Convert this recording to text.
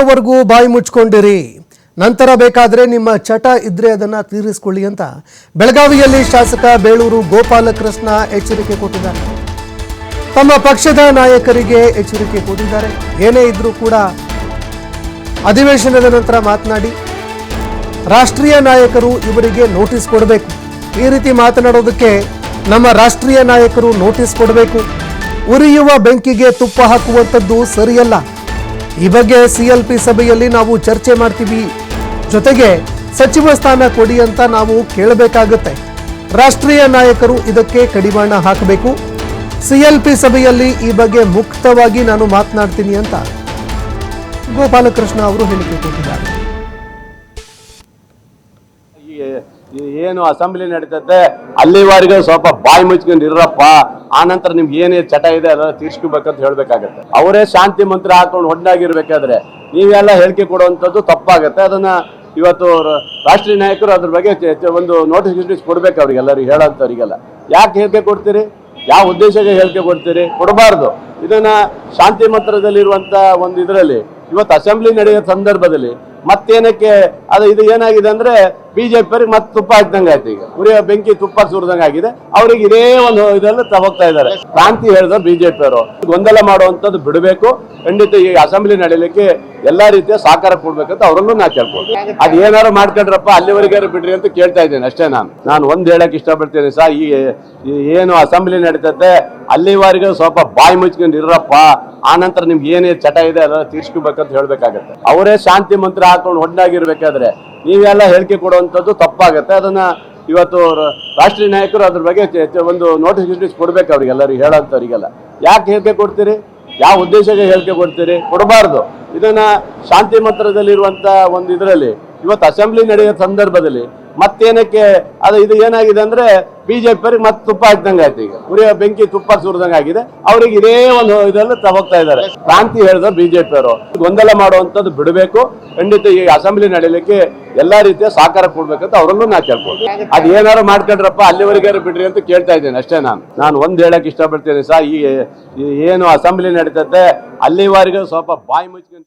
ವರೆಗೂ ಬಾಯಿ ಮುಚ್ಚಿಕೊಂಡಿರಿ. ನಂತರ ಬೇಕಾದರೆ ನಿಮ್ಮ ಚಟ ಇದ್ರೆ ಅದನ್ನ ತೀರಿಸಿಕೊಳ್ಳಿ ಅಂತ ಬೆಳಗಾವಿಯಲ್ಲಿ ಶಾಸಕ ಬೇಳೂರು ಗೋಪಾಲಕೃಷ್ಣ ಎಚ್ಚರಿಕೆ ಕೊಟ್ಟಿದ್ದಾರೆ. ತಮ್ಮ ಪಕ್ಷದ ನಾಯಕರಿಗೆ ಎಚ್ಚರಿಕೆ ಕೊಟ್ಟಿದ್ದಾರೆ. ಏನೇ ಇದ್ರೂ ಕೂಡ ಅಧಿವೇಶನದ ನಂತರ ಮಾತನಾಡಿ, ರಾಷ್ಟ್ರೀಯ ನಾಯಕರು ಇವರಿಗೆ ನೋಟಿಸ್ ಕೊಡಬೇಕು. ಈ ರೀತಿ ಮಾತನಾಡೋದಕ್ಕೆ ನಮ್ಮ ರಾಷ್ಟ್ರೀಯ ನಾಯಕರು ನೋಟಿಸ್ ಕೊಡಬೇಕು. ಉರಿಯುವ ಬೆಂಕಿಗೆ ತುಪ್ಪ ಹಾಕುವಂಥದ್ದು ಸರಿಯಲ್ಲ. ಈ ಬಗ್ಗೆ ಸಿಎಲ್ಪಿ ಸಭೆಯಲ್ಲಿ ನಾವು ಚರ್ಚೆ ಮಾಡ್ತೀವಿ. ಜೊತೆಗೆ ಸಚಿವ ಸ್ಥಾನ ಕೊಡಿ ಅಂತ ನಾವು ಕೇಳಬೇಕಾಗುತ್ತೆ. ರಾಷ್ಟ್ರೀಯ ನಾಯಕರು ಇದಕ್ಕೆ ಕಡಿವಾಣ ಹಾಕಬೇಕು. ಸಿಎಲ್ಪಿ ಸಭೆಯಲ್ಲಿ ಈ ಬಗ್ಗೆ ಮುಕ್ತವಾಗಿ ನಾನು ಮಾತನಾಡ್ತೀನಿ ಅಂತ ಗೋಪಾಲಕೃಷ್ಣ ಅವರು ಹೇಳಿಕೆ ಕೊಟ್ಟಿದ್ದಾರೆ. ಏನು ಅಸೆಂಬ್ಲಿ ನಡೀತದೆ ಅಲ್ಲಿವರೆಗೂ ಸ್ವಲ್ಪ ಬಾಯಿ ಮುಚ್ಕೊಂಡು ಇರಪ್ಪ ಆನಂತರ ನಿಮ್ಗೆ ಏನೇ ಚಟ ಇದೆ ಅದನ್ನ ತೀರ್ಸ್ಕೋಬೇಕಂತ ಹೇಳ್ಬೇಕಾಗತ್ತೆ. ಅವರೇ ಶಾಂತಿ ಮಂತ್ರ ಹಾಕೊಂಡು ಹೊಂದಾಗಿರ್ಬೇಕಾದ್ರೆ ನೀವೆಲ್ಲ ಹೇಳಿಕೆ ಕೊಡುವಂಥದ್ದು ತಪ್ಪಾಗತ್ತೆ. ಅದನ್ನ ಇವತ್ತು ರಾಷ್ಟ್ರೀಯ ನಾಯಕರು ಅದ್ರ ಬಗ್ಗೆ ಒಂದು ನೋಟಿಸ್ ಗಿಟಿಸ್ ಕೊಡ್ಬೇಕು ಅವ್ರಿಗೆಲ್ಲರಿಗೂ ಹೇಳೋಂಥವ್ರಿಗೆಲ್ಲ. ಯಾಕೆ ಹೇಳಿಕೆ ಕೊಡ್ತೀರಿ? ಯಾವ ಉದ್ದೇಶಕ್ಕೆ ಹೇಳಿಕೆ ಕೊಡ್ತೀರಿ? ಕೊಡಬಾರ್ದು. ಇದನ್ನ ಶಾಂತಿ ಮಂತ್ರದಲ್ಲಿರುವಂತ ಒಂದು ಇದರಲ್ಲಿ ಇವತ್ತು ಅಸೆಂಬ್ಲಿ ನಡೆಯೋ ಸಂದರ್ಭದಲ್ಲಿ ಮತ್ತೇನಕ್ಕೆ ಅದು ಇದು ಏನಾಗಿದೆ ಅಂದ್ರೆ ಬಿಜೆಪಿ ಮತ್ತೆ ತುಪ್ಪ ಹಾಕ್ದಂಗೆ ಆಯ್ತು ಈಗ. ಉರಿಯ ಬೆಂಕಿ ತುಪ್ಪ ಸುರಿದಂಗೆ ಆಗಿದೆ. ಅವ್ರಿಗೆ ಇದೇ ಒಂದು ಇದರಲ್ಲಿ ತಗೋಗ್ತಾ ಇದ್ದಾರೆ. ಕ್ರಾಂತಿ ಹೇಳಿದ್ರು ಬಿಜೆಪಿ ಅವರು ಗೊಂದಲ ಮಾಡುವಂತದ್ದು ಬಿಡಬೇಕು. ಖಂಡಿತ ಈ ಅಸೆಂಬ್ಲಿ ನಡೀಲಿಕ್ಕೆ ಎಲ್ಲಾ ರೀತಿಯ ಸಹಕಾರ ಕೊಡ್ಬೇಕಂತ ಅವರಲ್ಲೂ ನಾ ಕೇಳ್ಬೋದು ಅದು ಏನಾರು ಮಾಡ್ಕೊಂಡ್ರಪ್ಪ ಅಲ್ಲಿವರೆಗೆ ಬಿಡ್ರಿ ಅಂತ ಕೇಳ್ತಾ ಇದ್ದೇನೆ ಅಷ್ಟೇ ನಾನು. ನಾನು ಒಂದು ಹೇಳಕ್ ಇಷ್ಟಪಡ್ತೇನೆ ಸಾ ಈ ಈ ಏನು ಅಸೆಂಬ್ಲಿ ನಡೀತದೆ ಅಲ್ಲಿವರೆಗೂ ಸ್ವಲ್ಪ ಬಾಯಿ ಮುಚ್ಕೊಂಡು ಇರಪ್ಪ ಆನಂತರ ನಿಮ್ಗೆ ಏನೇ ಚಟ ಇದೆ ಅದನ್ನ ತೀರ್ಸ್ಕೋಬೇಕಂತ ಹೇಳ್ಬೇಕಾಗತ್ತೆ. ಅವರೇ ಶಾಂತಿ ಮಂತ್ರ ಹಾಕೊಂಡು ಹೊಂಡಾಗಿರ್ಬೇಕಾದ್ರೆ ನೀವೆಲ್ಲ ಹೇಳಿಕೆ ಕೊಡುವಂಥದ್ದು ತಪ್ಪಾಗತ್ತೆ. ಅದನ್ನ ಇವತ್ತು ರಾಷ್ಟ್ರೀಯ ನಾಯಕರು ಅದ್ರ ಬಗ್ಗೆ ಒಂದು ನೋಟಿಸ್ ಗಿಟಿಸ್ ಕೊಡ್ಬೇಕು ಅವ್ರಿಗೆಲ್ಲರಿಗೆ, ಹೇಳೋಂಥವ್ರಿಗೆಲ್ಲ. ಯಾಕೆ ಹೇಳಿಕೆ ಕೊಡ್ತೀರಿ? ಯಾವ ಉದ್ದೇಶಕ್ಕೆ ಹೇಳಿಕೆ ಕೊಡ್ತೀರಿ? ಕೊಡಬಾರ್ದು. ಇದನ್ನ ಶಾಂತಿ ಮಂತ್ರದಲ್ಲಿರುವಂತ ಒಂದು ಇದರಲ್ಲಿ, ಇವತ್ತು ಅಸೆಂಬ್ಲಿ ನಡೆಯೋ ಸಂದರ್ಭದಲ್ಲಿ ಮತ್ತೇನಕ್ಕೆ ಅದು ಇದು ಏನಾಗಿದೆ ಅಂದ್ರೆ ಬಿಜೆಪಿ ಮತ್ತೆ ತುಪ್ಪ ಹಾಕ್ದಂಗೆ ಆಯ್ತು ಈಗ. ಉರಿಯ ಬೆಂಕಿ ತುಪ್ಪ ಸುರಿದಂಗೆ ಆಗಿದೆ. ಅವ್ರಿಗೆ ಇದೇ ಒಂದು ಇದರಲ್ಲಿ ತಗೋಗ್ತಾ ಇದ್ದಾರೆ. ಕ್ರಾಂತಿ ಹೇಳಿದ್ರು ಬಿಜೆಪಿ ಅವರು ಗೊಂದಲ ಮಾಡುವಂತದ್ದು ಬಿಡಬೇಕು. ಖಂಡಿತ ಈ ಅಸೆಂಬ್ಲಿ ನಡೀಲಿಕ್ಕೆ ಎಲ್ಲಾ ರೀತಿಯ ಸಹಕಾರ ಕೊಡ್ಬೇಕಂತ ಅವರಲ್ಲೂ ನಾ ಕೇಳ್ಬೋದು ಅದ್ ಏನಾರು ಮಾಡ್ಕೊಂಡ್ರಪ್ಪ ಅಲ್ಲಿವರೆಗೆ ಬಿಡ್ರಿ ಅಂತ ಕೇಳ್ತಾ ಇದ್ದೇನೆ ಅಷ್ಟೇ ನಾನು. ನಾನು ಒಂದ್ ಹೇಳಕ್ ಇಷ್ಟಪಡ್ತೇನೆ ಸಾ ಈ ಈ, ಏನು ಅಸೆಂಬ್ಲಿ ನಡೀತದೆ ಅಲ್ಲಿವರೆಗೂ ಸ್ವಲ್ಪ ಬಾಯಿ ಮುಚ್ಕೊಂಡು